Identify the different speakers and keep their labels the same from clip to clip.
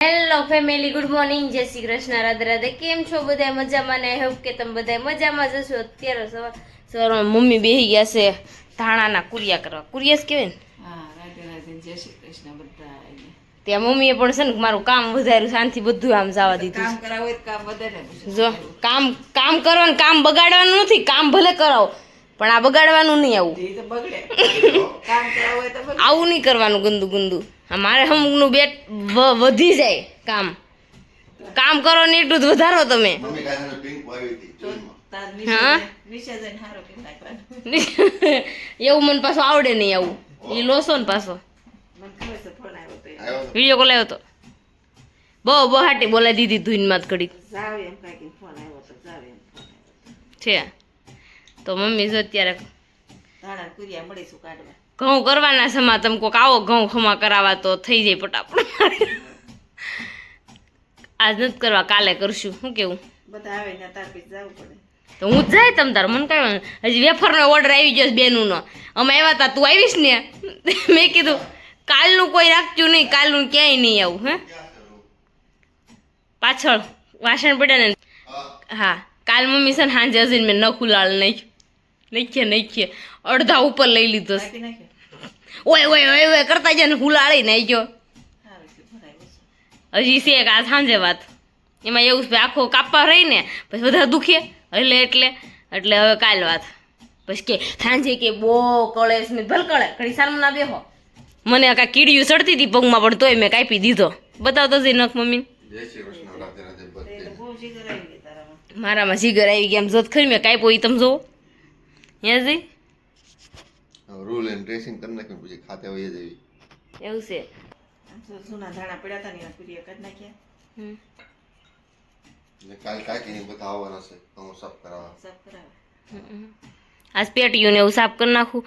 Speaker 1: Hello family good morning જય શ્રી કૃષ્ણ. રાધે રાધે. કેમ છો બધા? મજામાં ને? હોપ કે તમે બધા મજામાં જશો અત્યારે સવાર સવારમાં મમ્મી બેહી ગયા છે ધાણાના કુરિયા કરવા. કુરિયાસ કહેવાય ને?
Speaker 2: જય શ્રી કૃષ્ણ
Speaker 1: ત્યાં મમ્મીએ પણ છે ને મારું કામ વધાર્યું શાંતિ બધું આમ જવા દીધું
Speaker 2: કામ કરાવો કામ વધારે
Speaker 1: જો કામ કામ કરવાનું કામ બગાડવાનું નથી. કામ ભલે કરાવો. પણ આ બગાડવાનું નહીં આવું. આવું નહીં કરવાનું ગંદુ ગંદુ. મારે અમુકનું બેટ વધી જાય કામ. કામ કરો ને એટલું જ વધારો તમે. હા? એવું મને પાછું આવડે નહીં આવું. એ લોસો ને પાછો.
Speaker 2: મને ખબર છે ફોન આવ્યો તો એ.
Speaker 3: આવ્યો તો.
Speaker 1: વીડિયો કોલ આવ્યો તો. બહુ બહાટી બોલાવી દીધી ધૂનમાં જ ઘડી
Speaker 2: જાવ એમ કાંઈક ફોન આવ્યો તો જાવ એમ. ફોન આવ્યો
Speaker 1: છે. તો મમ્મી જો અત્યારે ઘઉં કરવાના સમા તમે કોક આવો ઘઉં ખમા કરાવવા તો થઈ જાય ફટાફટ. આજ નથી કરવા કાલે કરશું. શું કેવું?
Speaker 2: બધા આવે ને તાર પછી જવું પડે.
Speaker 1: તો હું જ જાય તમ તાર મને કઈ હજી વેફરનો ઓર્ડર આવી ગયો બેનુંનો. અમે આવ્યા હતા તું આવીશ ને? મેં કીધું કાલનું કોઈ રાખજો નહીં કાલનું ક્યાંય નહીં આવું હે? પાછળ વાસણ પડ્યા ને. હા કાલ મમ્મી છે ને સાંજે હજી મેં ન ખુલાળ નાખ્યું. નાખીએ નાખીએ. અડધા ઉપર લઈ લીધો છે. ઓય ઓય ઓય ઓય કરતા જાય ને હુલાળી
Speaker 2: સારું છે.
Speaker 1: હજી છે એક આ સાંજે વાત. એમાં એવું છે આખો કાપવા રહી ને પછી બધા દુખે. એટલે એટલે એટલે હવે કાલ વાત. પછી કે સાંજે કે બહુ કળે છે મેં ભલ કળે. ઘડી સારું ના બેહો. મને આ કાંઈ કીડિયું ચડતી હતી પગમાં પણ તોય મેં કાપી દીધો. બતાવતો જઈ નખ મમ્મી મારામાં જીગર આવી ગયા એમ જોત ખરી મેં કાપ્યો એ તમે જોવો. ત્યાં
Speaker 3: રૂલ એન્ડ ડ્રેસિંગ કરી નાખ્યું પછી ખાતે વહી જવી
Speaker 1: એવું છે.
Speaker 2: જૂના ધાણા પડ્યા હતા ને પૂરી કુરિયા કાઢી નાખ્યા.
Speaker 3: કાલ કાકીને બધા આવવાના છે. હું સાફ કરાવવા.
Speaker 2: સાફ કરાવવા.
Speaker 1: આજ પેટીયું ને એવું સાફ કરી નાખું.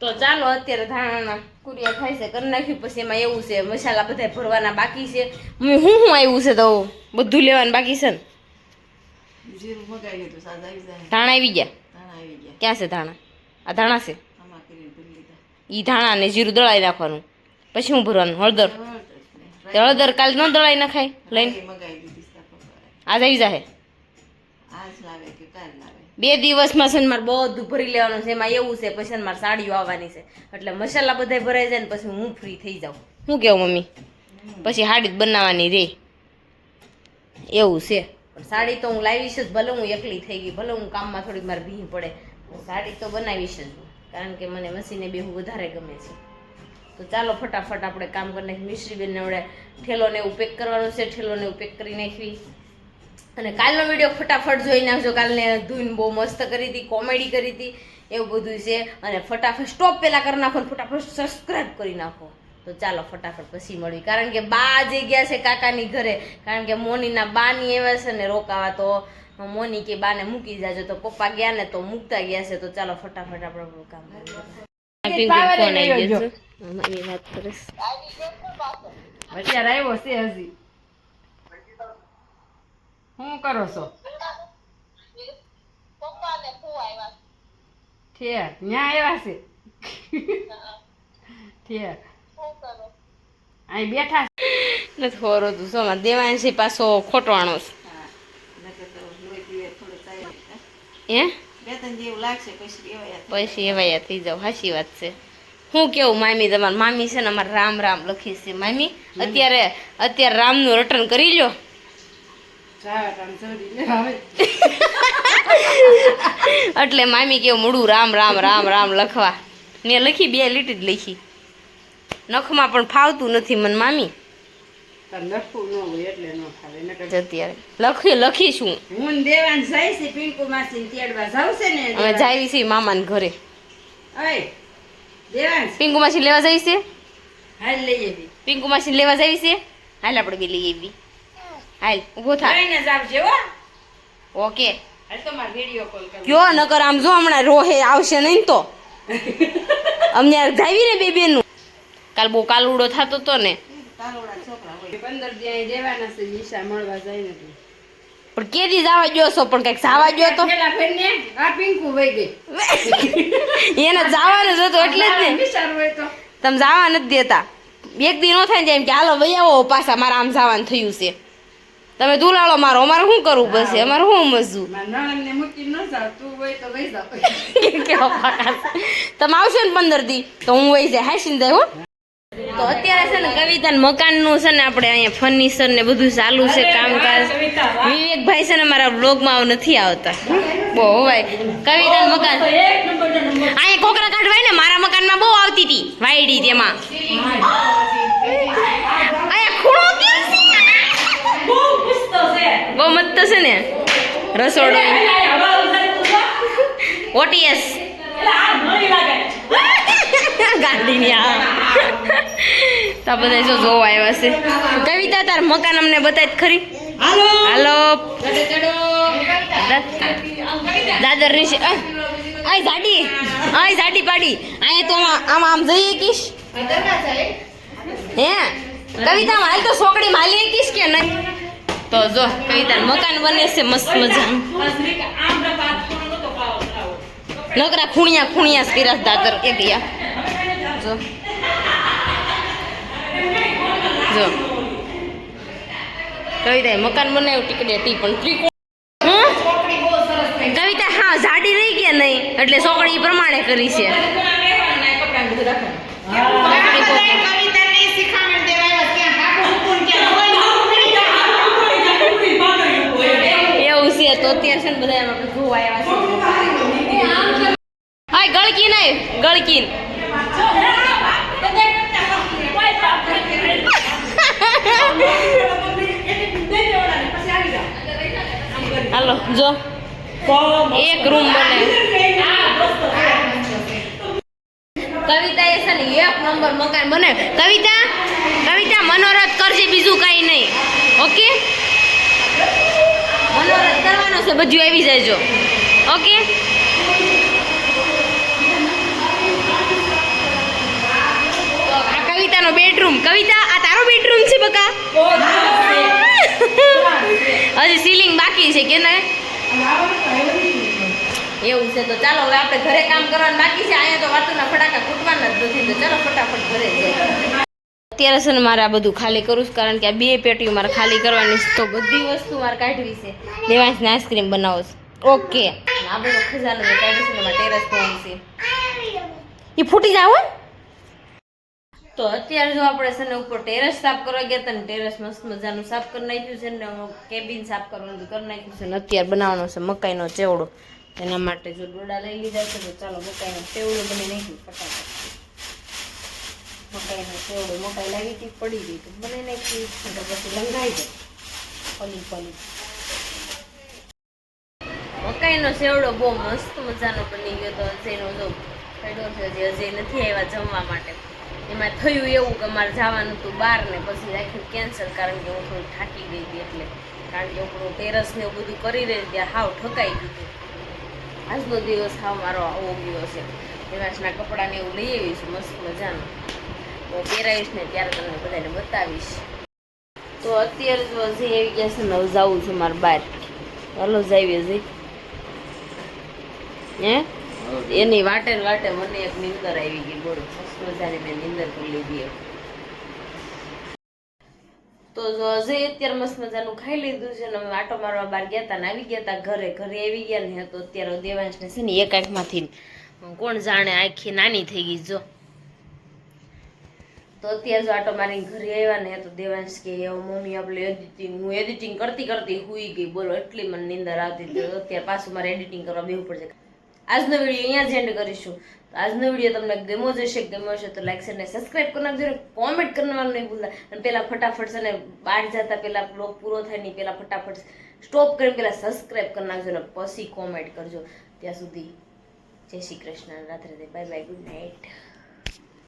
Speaker 1: તો ચાલો અત્યારે ધાણાના કુરિયા થાય છે કરી નાખ્યું. પછી એમાં એવું છે મસાલા બધા ભરવાના બાકી છે. હું શું આવ્યું છે તો બધું લેવાનું બાકી છે ને? ધાણા આવી ગયા? ક્યાં છે ધાણા? આ ધાણા છે? ઈ ધાણા ને જીરું દળાઈ નાખવાનું. પછી હું ભરવાનું? હળદર?
Speaker 2: હળદર
Speaker 1: કાલ ન દળાઈ નખાય? લઈને. આજ આવી
Speaker 2: જાહે?
Speaker 1: બે દિવસમાં છે ને મારે બધું ભરી લેવાનું છે. એમાં એવું છે પછી મારે સાડીઓ આવવાની છે. એટલે મસાલા બધા ભરાઈ જાય ને પછી હું ફ્રી થઈ જાઉં. શું કેવું મમ્મી? પછી સાડી જ બનાવવાની રે. એવું છે. પણ સાડી તો હું લાવીશ જ ભલે હું એકલી થઈ ગઈ ભલે હું કામમાં થોડીક મારે ભી પડે. સાડી તો બનાવીશ જ, કારણ કે મને મશીને બેહું વધારે ગમે છે. તો ચાલો ફટાફટ આપણે કામ કરી નાખી મિશ્રી બેનને આપણે ઠેલોને એવું પેક કરવાનું છે. ઠેલોને એવું પેક કરી નાખવી અને કાલનો વીડિયો ફટાફટ જોઈ નાખજો. કાલને ધૂન બહુ મસ્ત કરી હતી, કોમેડી કરી હતી, એવું બધું છે. અને ફટાફટ સ્ટોપ પહેલાં કરી નાખો ફટાફટ સબસ્ક્રાઈબ કરી નાખો. તો ચાલો ફટાફટ પછી મળવી કારણ કે બા જે ગયા છે કાકાની ઘરે, કારણ કે મોનીના બાની એવા છે ને રોકાવા તો મોની કે બાને મૂકી જાજો તો પપ્પા ગયા ને તો મૂકતા ગયા છે તો ચાલો ફટાફટ આપણે કામ અમારી વાત કરીશ.
Speaker 2: અત્યારે આવ્યો છે હજી. શું કરો છો? ઠેર ન્યા આવ્યા છે? ઠેર. અહીં બેઠા
Speaker 1: નથી હોરો તું સોમાં દેવાંશી પાછો ખોટવાનો છે. હે?
Speaker 2: પછી
Speaker 1: એવાયા થઈ જાવ હાસી વાત છે. હું કેવું મામી તમારે મામી છે ને અમારે રામ રામ લખી છે મામી. અત્યારે અત્યારે રામનું રટન કરી લ્યો. એટલે મામી કેવું મૂળું રામ રામ રામ રામ લખવા. મેં લખી બે લીટી જ લખી. નખમાં પણ ફાવતું નથી મને મામી. લખીશું.
Speaker 2: હું દેવાન જાય પિંકુ માસી તેડવા જાવ છે ને
Speaker 1: અમે જાવી છીએ મામાને ઘરે.
Speaker 2: દેવાન.
Speaker 1: પિંકુ માસી લેવા જઈ છે?
Speaker 2: હાલ લઈ આવી.
Speaker 1: પિંકુ માસી લેવા જઈ છે? હાલ આપણે બી લઈ આવી. હાલ ઊભો થા.
Speaker 2: લઈને જ હો.
Speaker 1: ઓકે.
Speaker 2: હાલ તો મારે વીડિયો કોલ કરો.
Speaker 1: કયો નકર આમ જો હમણાં રોહે આવશે નહીં તો. અમને જાવી ને બે બેનું કાલ બહુ કાલુડો થતો તો ને.
Speaker 2: છે મળવા જાય
Speaker 1: પણ કેદી જવા ગયો છો પણ કંઈક જવા ગયો તો?
Speaker 2: પેલા ભાઈને આ પિંકુ વઈ ગઈ.
Speaker 1: એને જવાનું જ હતું એટલે જ ને.
Speaker 2: હોય તો.
Speaker 1: તમે જવા નથી દેતા. એક દી નો થાય ને એમ કે હાલો ભાઈ આવો પાછા મારા આમ જવાનું થયું છે. તમે દુલાળો મારો અમારે શું કરવું પડશે? અમારે શું મજવું. તમે આવશો ને પંદર દી તો હું વહી જાય. હાસીને જાય હો. તો અત્યારે છે ને કવિતા મકાનનું છે ને આપણે અહીંયા ફર્નિચર ને બધું ચાલુ છે કામકાજ. વિવેકભાઈ છે ને મારા બ્લોગમાં નથી આવતા. બહુ હોય. કવિતા મકાન અહીંયા કોકરા કાઢવાય ને મારા મકાનમાં બહુ આવતી હતી વાયડી તેમાં. બહુ મસ્ત છે. ને. રસોડો. ઓટીએસ. ગાંધીની આ. તો બધા જો જોવા આવ્યા છે. કવિતા તાર મકાન અમને બતાવી ખરી. હાલો. દાદરની છે આય ઝાડી આય ઝાડી પાડી. આય તો આમાં આમ આમ જઈએ કીશ. હે? કવિતા હાલ તો સોકડી માલી કીશ કે નહીં? તો જો કવિતા મકાન બને છે મસ્ત મજાનું. નકરા ખૂણિયા ખૂણિયા સ્પિરાસ દાદર એ દિયા. જો. જો. કવિતા મકાન બનાવ્યું, ટીકડે પણ ત્રિકોણ કવિતા, હા, જાડી રહી ગયા નહીં. એટલે સોકડી પ્રમાણે કરી છે. એવું છે, તો અત્યારે છે ને બધા આપણે જોવા આવ્યા ગળકી નહીં ગળકી હાલો, જો. એક રૂમ બને. કવિતા એ બીજું કાંઈ નહીં. ઓકે? મનોરથ કરવાનો છે, બધું ઓકે? કવિતાનો બેડરૂમ કવિતા બેડરૂમ છે બકા. હજી સીલિંગ બાકી છે કે ને એવું છે તો ચાલો હવે આપણે ઘરે કામ કરવાનું બાકી છે. અહીંયા તો વાતોના ફટાકા ફૂટવાના જ નથી. તો ચાલો ફટાફટ ઘરે જઈએ. અત્યારે છે ને મારે આ બધું ખાલી કરું છું કારણ કે આ બે પેટીઓ મારે ખાલી કરવાની છે. તો બધી વસ્તુ મારે કાઢવી છે. દેવાંશને આઈસ્ક્રીમ બનાવો છે. ઓકે. આ બધો ખજાનો મેં છે મારે ટેરેસ છે. એ ફૂટી જાવ હો તો અત્યારે જો આપણે છે ને ઉપર ટેરેસ સાફ કરવા ગયા હતા ને ટેરેસ મસ્ત મજાનું સાફ કરી નાખ્યું છે ને કેબિન સાફ કરવાનું કરી નાખ્યું છે ને અત્યારે બનાવવાનો છે મકાઈનો ચેવડો. એના માટે જો ડોડા લઈ લીધા છે તો ચાલો મકાઈનો ચેવડો બની નાખ્યું ફટાફટ. મકાઈનો ચેવડો મકાઈ લાવી હતી, પડી ગઈ તો બની નાખી તો પછી લંગાઈ જાય પલી પલી. મકાઈનો સેવડો બહુ મસ્ત મજાનો બની ગયો તો અજયનો જો પડ્યો છે, હજી અજય નથી આવ્યા જમવા માટે. એમાં થયું એવું કે મારે જવાનું હતું બહાર ને પછી રાખ્યું કેન્સલ કારણ કે હું થોડી થાકી ગઈ હતી એટલે. કારણ કે હું ટેરસ ને એવું બધું કરી રહી ત્યાં હાવ ઠકાઈ ગયું આજનો દિવસ હાવ મારો આવો ગયો છે. દેવાસના કપડાને એવું લઈ આવીશ, મસ્ત મજાનું. હું પહેરાવીશ ને ત્યારે તમને બધાને બતાવીશ. તો અત્યારે તો હજી એવી ગયા છે ને જવું છે મારે બહાર. હલો જઈએ જઈ હે? એની વાટે વાટે મને એક નિંદર આવી ગઈ, બોલો. મસ્ત મજાની મેં નિંદર કરી લીધી તો જો અત્યારે મસ્ત મજાનું ખાઈ લીધું છે ને આટો મારવા બહાર ગયા હતા ને આવી ગયા હતા ઘરે. ઘરે આવી ગયા ને તો અત્યારે દેવાંશને છે ને એક આંખમાંથી કોણ જાણે આખી નાની થઈ ગઈ જો. તો અત્યારે જો આટો મારીને ઘરે આવ્યા ને તો દેવાંશ કે "હવે મમ્મી આપણે એડિટિંગ હું એડિટિંગ કરતી કરતી હુઈ ગઈ. બોલો, એટલી મને નિંદર આવતી અત્યારે પાછું મારે એડિટિંગ કરવા બેવું પડશે. આજનો વીડિયો અહીંયા જ એન્ડ કરીશું. તો આજનો વીડિયો તમને ગમો જશે ગમ્યો હશે તો લાઈક અને સબસ્ક્રાઈબ કરી નાખજો કોમેન્ટ કરવાનું નહીં ભૂલતા. અને પહેલાં ફટાફટ છે ને બહાર જતા પહેલાં બ્લોગ પૂરો થાય નહીં પહેલા ફટાફટ સ્ટોપ કરીને પહેલાં સબસ્ક્રાઈબ કરી નાખજો ને પછી કોમેન્ટ કરજો. ત્યાં સુધી જય શ્રી કૃષ્ણ રાત્રે બાય બાય ગુડ નાઇટ